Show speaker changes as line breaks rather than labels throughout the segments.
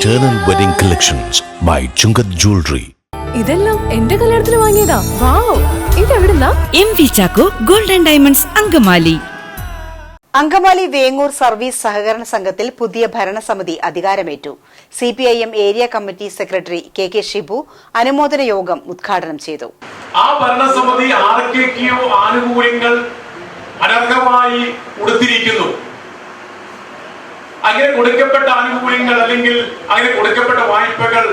Eternal Wedding Collections by Chungath Jewelry.
ഇതെല്ലാം എന്റെ കല്യാണത്തിന് വാങ്ങിയതാ. Wow ഇതെവിടുന്നാ?
M V Chacko golden diamonds Angamaly.
Angamaly Vengoor service സഹകരണ സംഘത്തിൽ പുതിയ ഭരണസമിതി അധികാരമേറ്റു. C P I M area committee secretary K K Shibu അനുമോദന യോഗം ഉദ്ഘാടനം ചെയ്തു.
ആ ഭരണസമിതി ആർക്കൊക്കെയോ ആനുകൂല്യങ്ങൾ അനർഹമായി കൊടുത്തിരിക്കുന്നു. അങ്ങനെ കൊടുക്കപ്പെട്ട ആനുകൂല്യങ്ങൾ അല്ലെങ്കിൽ അങ്ങനെ കൊടുക്കപ്പെട്ട വായ്പകൾ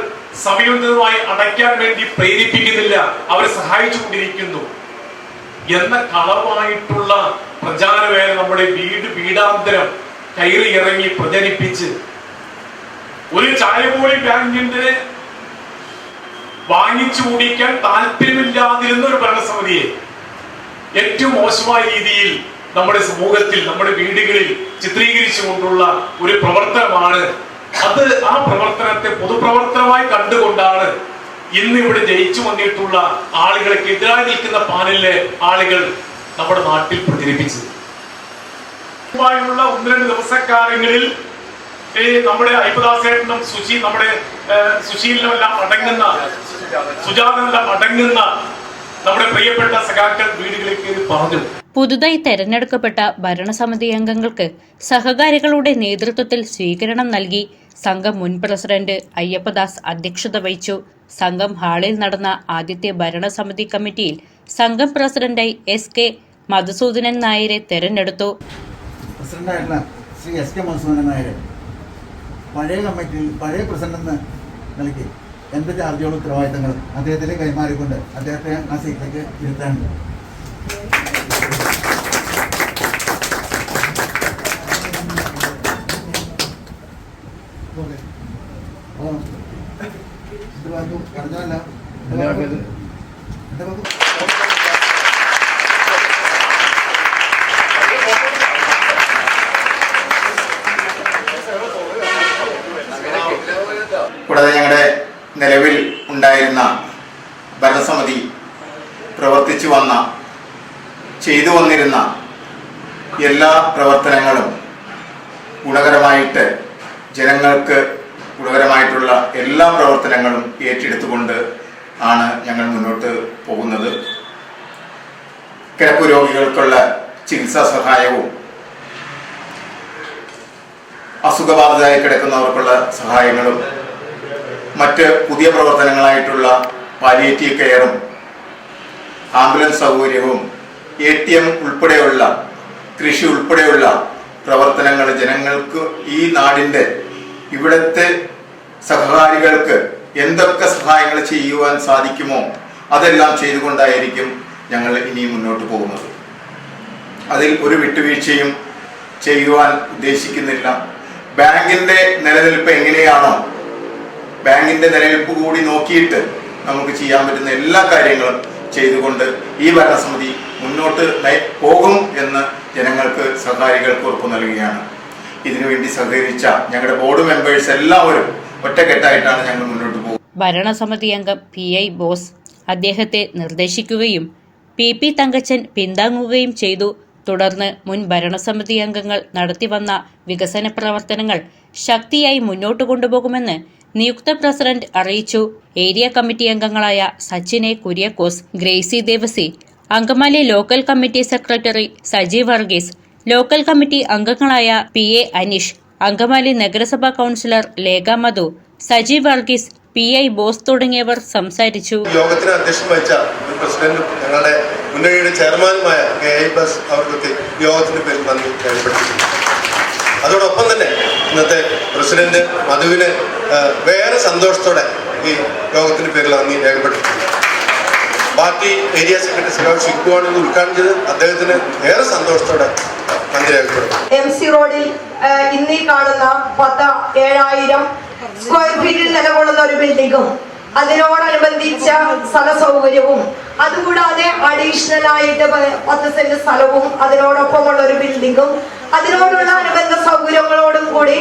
സമയോചിതമായി അടയ്ക്കാൻ വേണ്ടി പ്രേരിപ്പിക്കുന്നില്ല. അവരെ സഹായിച്ചുകൊണ്ടിരിക്കുന്നു. എന്ന കളവായിട്ടുള്ള പ്രചാരവേല നമ്മുടെ വീട് വീടാന്തരം കയറി ഇറങ്ങി പ്രചരിപ്പിച്ച് ഒരു ചായപോളി ബാങ്കിന്റെ വാങ്ങിച്ചു കുടിക്കാൻ താല്പര്യമില്ലാതിരുന്ന ഒരു ഭരണസമിതിയെ ഏറ്റവും മോശമായ രീതിയിൽ നമ്മുടെ സമൂഹത്തിൽ നമ്മുടെ വീടുകളിൽ ചിത്രീകരിച്ചു കൊണ്ടുള്ള ഒരു പ്രവർത്തനമാണ്. അത് ആ പ്രവർത്തനത്തെ പൊതുപ്രവർത്തനമായി കണ്ടുകൊണ്ടാണ് ഇന്ന് ഇവിടെ ജയിച്ചു വന്നിട്ടുള്ള ആളുകൾക്ക് എതിരായി നിൽക്കുന്ന പാനലിലെ ആളുകൾ നമ്മുടെ നാട്ടിൽ പ്രചരിപ്പിച്ചത്. ഒന്ന് രണ്ട് ദിവസക്കാലങ്ങളിൽ നമ്മുടെ അയ്യപ്പദാസേട്ടനും സുശി നമ്മുടെ ഏഹ്, സുശീലിനും എല്ലാം അടങ്ങുന്ന സുജാതനെല്ലാം അടങ്ങുന്ന നമ്മുടെ പ്രിയപ്പെട്ട സഖാക്കൾ വീടുകളിൽ കയറി പറഞ്ഞു.
പുതുതായി തെരഞ്ഞെടുക്കപ്പെട്ട ഭരണസമിതി അംഗങ്ങൾക്ക് സഹകാരികളുടെ നേതൃത്വത്തിൽ സ്വീകരണം നൽകി സംഘം മുൻ പ്രസിഡന്റ് അയ്യപ്പദാസ് അധ്യക്ഷത വഹിച്ചു. സംഘം ഹാളിൽ നടന്ന ആദ്യത്തെ ഭരണസമിതി കമ്മിറ്റിയിൽ സംഘം പ്രസിഡന്റായി എസ് കെ മധുസൂദനൻ നായരെ തെരഞ്ഞെടുത്തു.
പ്രസിഡന്റായിട്ടുള്ള ശ്രീ എസ് കെ പഴയ കമ്മിറ്റിയിൽ പഴയ പ്രസിഡന്റ് നൽകി എന്റെ ചാർജുകളും ഉത്തരവാദിത്തങ്ങളും അദ്ദേഹത്തിന് കൈമാറിക്കൊണ്ട് അദ്ദേഹത്തെ ആ സീറ്റിലേക്ക് ഇരുത്താനുണ്ട്. ഭാഗം
കൂടാതെ ഞങ്ങളുടെ നിലവിൽ ഉണ്ടായിരുന്ന ഭരണസമിതി പ്രവർത്തിച്ചു വന്ന ചെയ്തു വന്നിരുന്ന എല്ലാ പ്രവർത്തനങ്ങളും ഗുണകരമായിട്ട് ജനങ്ങൾക്ക് ഗുണകരമായിട്ടുള്ള എല്ലാ പ്രവർത്തനങ്ങളും ഏറ്റെടുത്തുകൊണ്ട് ആണ് ഞങ്ങൾ മുന്നോട്ട് പോകുന്നത്. കിടപ്പ് രോഗികൾക്കുള്ള ചികിത്സാ സഹായവും അസുഖബാധിതരായി കിടക്കുന്നവർക്കുള്ള സഹായങ്ങളും മറ്റ് പുതിയ പ്രവർത്തനങ്ങളായിട്ടുള്ള പാലിയേറ്റീവ് കെയറും ആംബുലൻസ് സൗകര്യവും എ ടി എം ഉൾപ്പെടെയുള്ള കൃഷി ഉൾപ്പെടെയുള്ള പ്രവർത്തനങ്ങൾ ജനങ്ങൾക്ക് ഈ നാടിന്റെ ഇവിടുത്തെ സഹകാരികൾക്ക് എന്തൊക്കെ സഹായങ്ങൾ ചെയ്യുവാൻ സാധിക്കുമോ അതെല്ലാം ചെയ്തുകൊണ്ടായിരിക്കും ഞങ്ങൾ ഇനി മുന്നോട്ട് പോകുന്നത്. അതിൽ ഒരു വിട്ടുവീഴ്ചയും ചെയ്യുവാൻ ഉദ്ദേശിക്കുന്നില്ല. ബാങ്കിന്റെ നിലനിൽപ്പ് എങ്ങനെയാണോ ബാങ്കിന്റെ നിലനിൽപ്പ് കൂടി നോക്കിയിട്ട് നമുക്ക് ചെയ്യാൻ പറ്റുന്ന എല്ലാ കാര്യങ്ങളും ചെയ്തുകൊണ്ട് ഈ ഭരണസമിതി മുന്നോട്ട് പോകും എന്ന് ജനങ്ങൾക്ക് സഹകാരികൾക്ക് ഉറപ്പ് നൽകുകയാണ്. ഇതിനുവേണ്ടി സഹകരിച്ച ഞങ്ങളുടെ ബോർഡ് മെമ്പേഴ്സ് എല്ലാവരും ഒറ്റക്കെട്ടായിട്ടാണ് ഞങ്ങൾ മുന്നോട്ട് പോകുന്നത്.
ഭരണസമിതി അംഗം പി ഐ ബോസ് അദ്ദേഹത്തെ നിർദ്ദേശിക്കുകയും പി പി തങ്കച്ചൻ പിന്താങ്ങുകയും ചെയ്തു. തുടർന്ന് മുൻ ഭരണസമിതി അംഗങ്ങൾ നടത്തിവന്ന വികസന പ്രവർത്തനങ്ങൾ ശക്തിയായി മുന്നോട്ട് കൊണ്ടുപോകുമെന്ന് നിയുക്ത പ്രസിഡന്റ് അറിയിച്ചു. ഏരിയ കമ്മിറ്റി അംഗങ്ങളായ സച്ചിനെ Kuriakose Gracy Devasi Angamaly local committee secretary Sajeev Varghese local committee അംഗങ്ങളായ പി എ അനീഷ് അങ്കമാലി നഗരസഭാ councillor Lekha Madhu Sajeev Varghese P I Bose തുടങ്ങിയവർ സംസാരിച്ചു.
യോഗത്തിന് അധ്യക്ഷം വഹിച്ച പ്രസിഡന്റും ഞങ്ങളുടെ മുന്നണിയുടെ ചെയർമാനുമായ കെ ഐ ബസ് അവർക്കൊക്കെ യോഗത്തിന് പേരിൽ നന്ദി രേഖപ്പെടുത്തിയിട്ടുണ്ട് അതോടൊപ്പം തന്നെ ഇന്നത്തെ പ്രസിഡന്റ് മധുവിന് വേറെ സന്തോഷത്തോടെ ഈ യോഗത്തിന്റെ പേരിൽ നന്ദി രേഖപ്പെടുത്തിയിട്ടുണ്ട് പാർട്ടി ഏരിയ സെക്രട്ടറി ഷിക്കുവാണ് ഇത് ഉദ്ഘാടനം ചെയ്ത് അദ്ദേഹത്തിന് ഏറെ സന്തോഷത്തോടെ രേഖപ്പെടുത്തും
എം സി റോഡിൽ ഇന്ന് കാണുന്ന പത്ത് ഏഴായിരം സ്ക്വയർ ഫീറ്റിൽ നിലകൊള്ളുന്ന ഒരു ബിൽഡിങ്ങും അതിനോടനുബന്ധിച്ച സ്ഥല സൗകര്യവും അതുകൂടാതെ അഡീഷണൽ ആയിട്ട് പത്ത് സെന്റ് സ്ഥലവും അതിനോടൊപ്പമുള്ള ഒരു ബിൽഡിങ്ങും അതിനോടുള്ള അനുബന്ധ സൗകര്യങ്ങളോടും കൂടി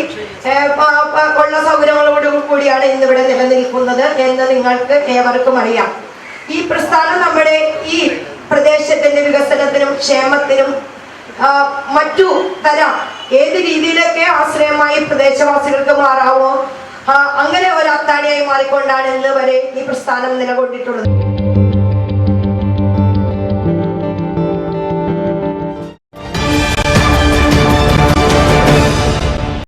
ഉള്ള സൗകര്യങ്ങളോടും കൂടിയാണ് ഇന്നിവിടെ നിലനിൽക്കുന്നത് എന്ന് നിങ്ങൾക്ക് ഏവർക്കും അറിയാം. ഈ പ്രസ്ഥാനം നമ്മുടെ ഈ പ്രദേശത്തിന്റെ വികസനത്തിനും ക്ഷേമത്തിനും മറ്റു തരം ഏത് രീതിയിലൊക്കെ ആശ്രയമായി പ്രദേശവാസികൾക്ക് മാറാവോ? അങ്ങനെ ഒരു അത്താണിയായി മാറിക്കൊണ്ടാണ് ഇന്ന് വരെ ഈ പ്രസ്ഥാനം നിലകൊണ്ടിട്ടുള്ളത്.